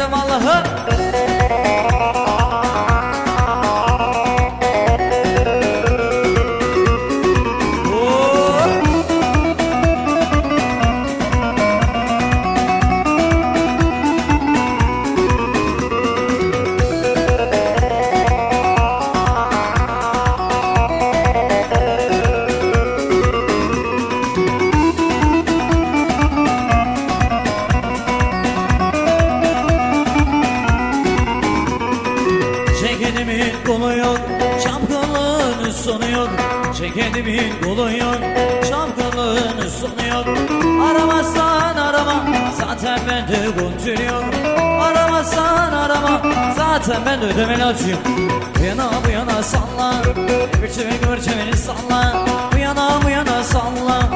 Giderim Allah'ım. ama Zaten ben ödemeli acıyım. Bu yana bu yana salla Bir çevir gör çeviri salla. Bu yana bu yana salla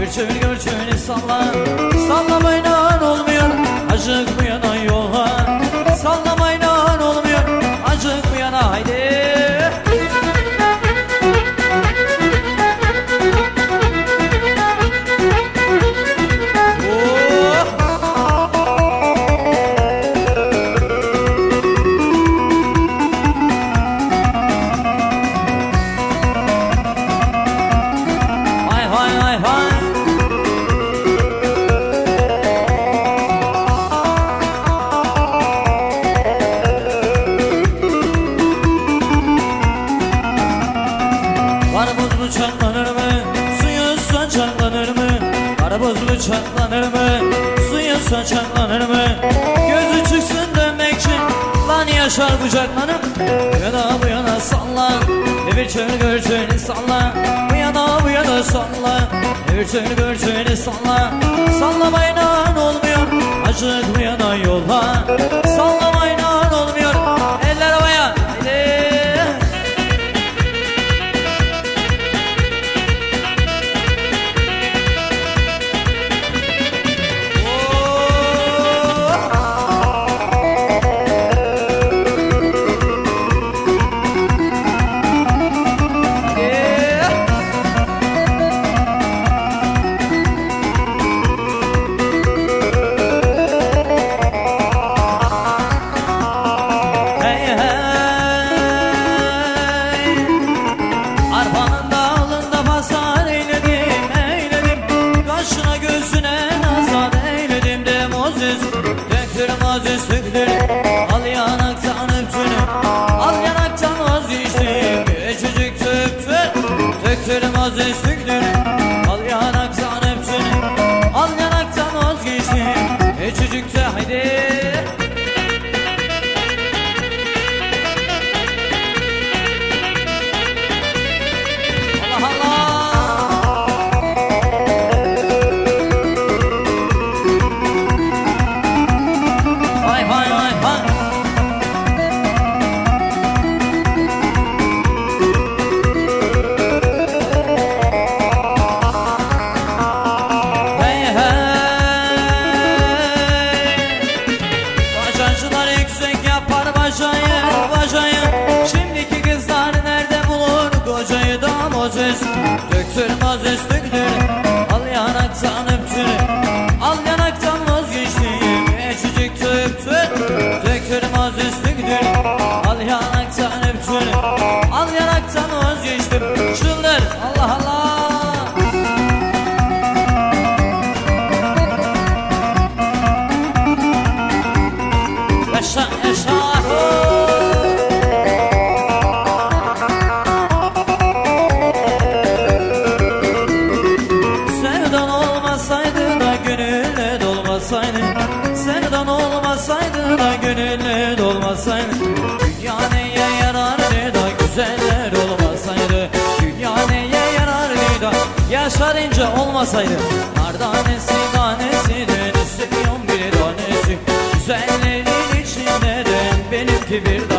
Bir çevir gör çeviri salla. Salla baynan olmuyor? Aşık bu yana yola Sallama Görsün görsün salla. Bu yana bu yana salla. Görsün görsün salla. Salla Sallamayan olmuyor Acık bu yana yolla. Seslik Christmas. yaşar ince olmasaydı Mardanesi tanesi de istiyorum bir tanesi Güzellerin içinde de benimki bir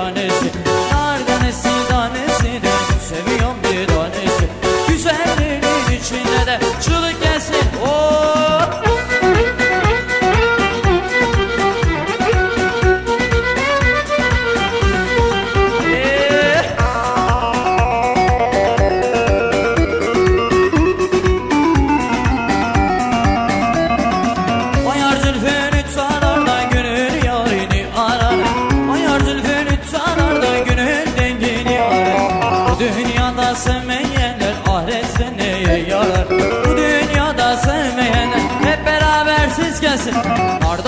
gelsin. Nar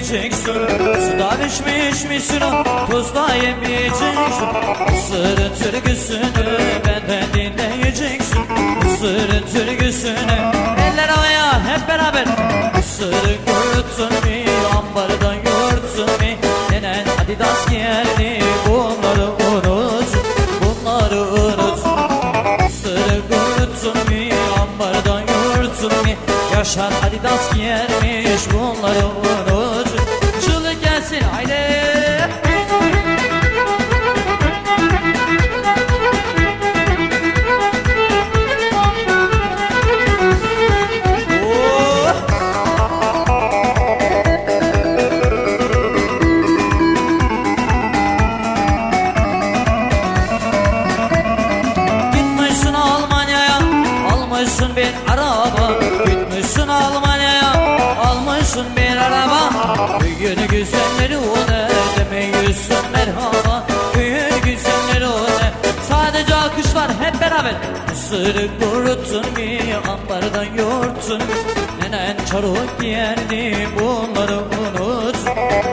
yemeyeceksin Sudan içmiş misin Tuzla yemeyeceksin Mısır'ın türküsünü Benden dinleyeceksin. Mısır'ın türküsünü Eller havaya hep beraber. Mısır'ı kurutun mi Ambardan yurtun mi Nenen Adidas giyerdi. Bunları unut Bunları unut. Sırı kurutun mi ambardan yurtun mi Yaşar Adidas giyermiş. Bunları unut Almışsın bir araba Gitmişsin Almanya'ya Almışsın bir araba. Büyük güzelleri o ne Demiyorsun merhaba. Büyük güzelleri o ne Sadece alkışlar hep beraber. Mısırı kurutun mi Ambardan yoğurtun. Nenen çarık yerdi Bunları unut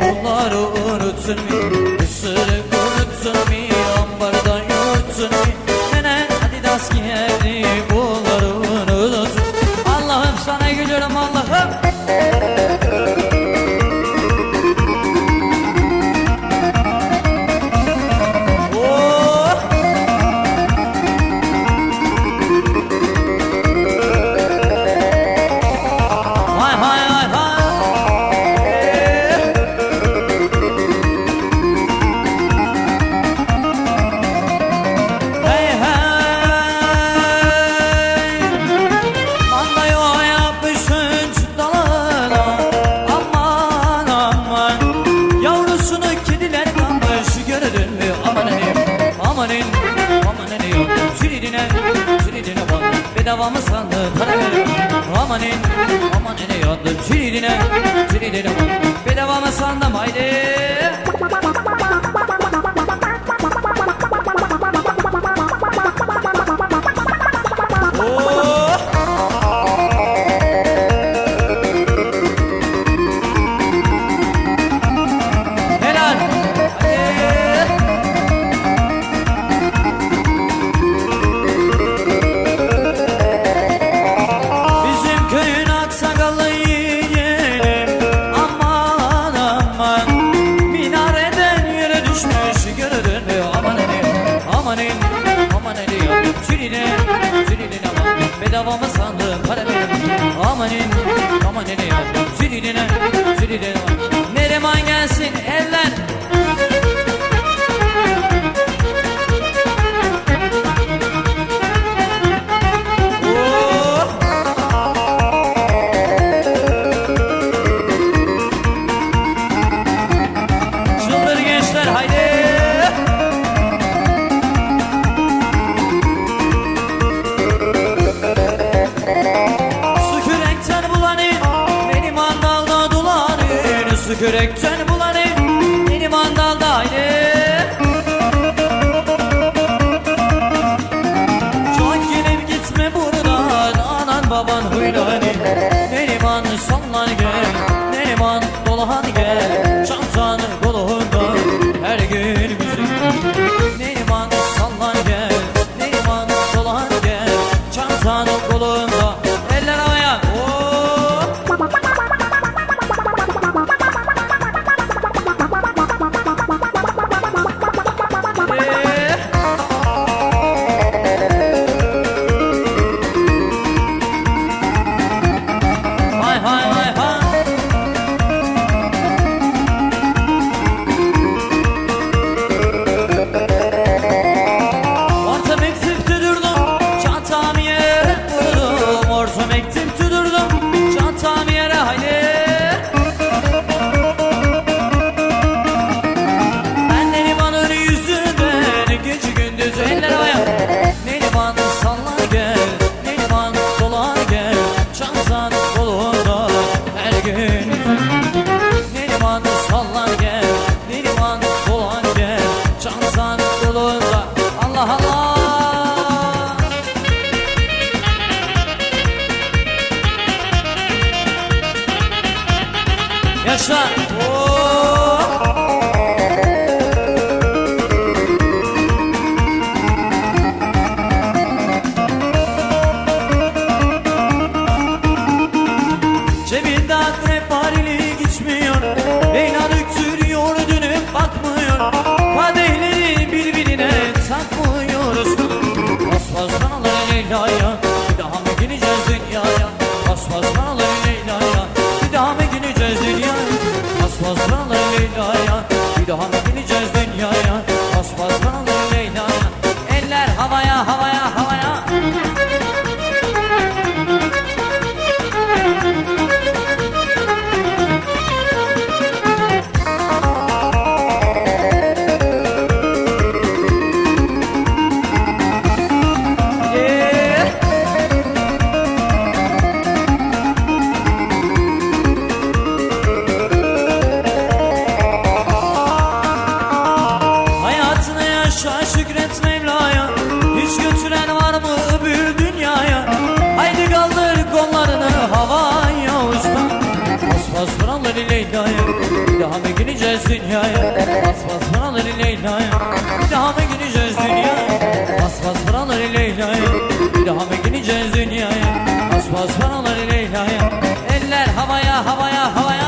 Bunları unutun mi Mısırı kurutun mi Ambardan yoğurtun. Mi Nenen Adidas giyerdi bedava sandı Karadeniz Amanin amanine yandım Çinidine çinidine Bedava mı sandım haydi. Sık yürekten bu dünyaya Bir daha gideceğiz dünyaya. Bas bas buraları Leyla'ya. Bir daha mı gideceğiz dünyaya? Bas bas buraları Leyla'ya. Bir daha mı gideceğiz dünyaya? Bas bas buraları Leyla'ya. Eller havaya havaya havaya.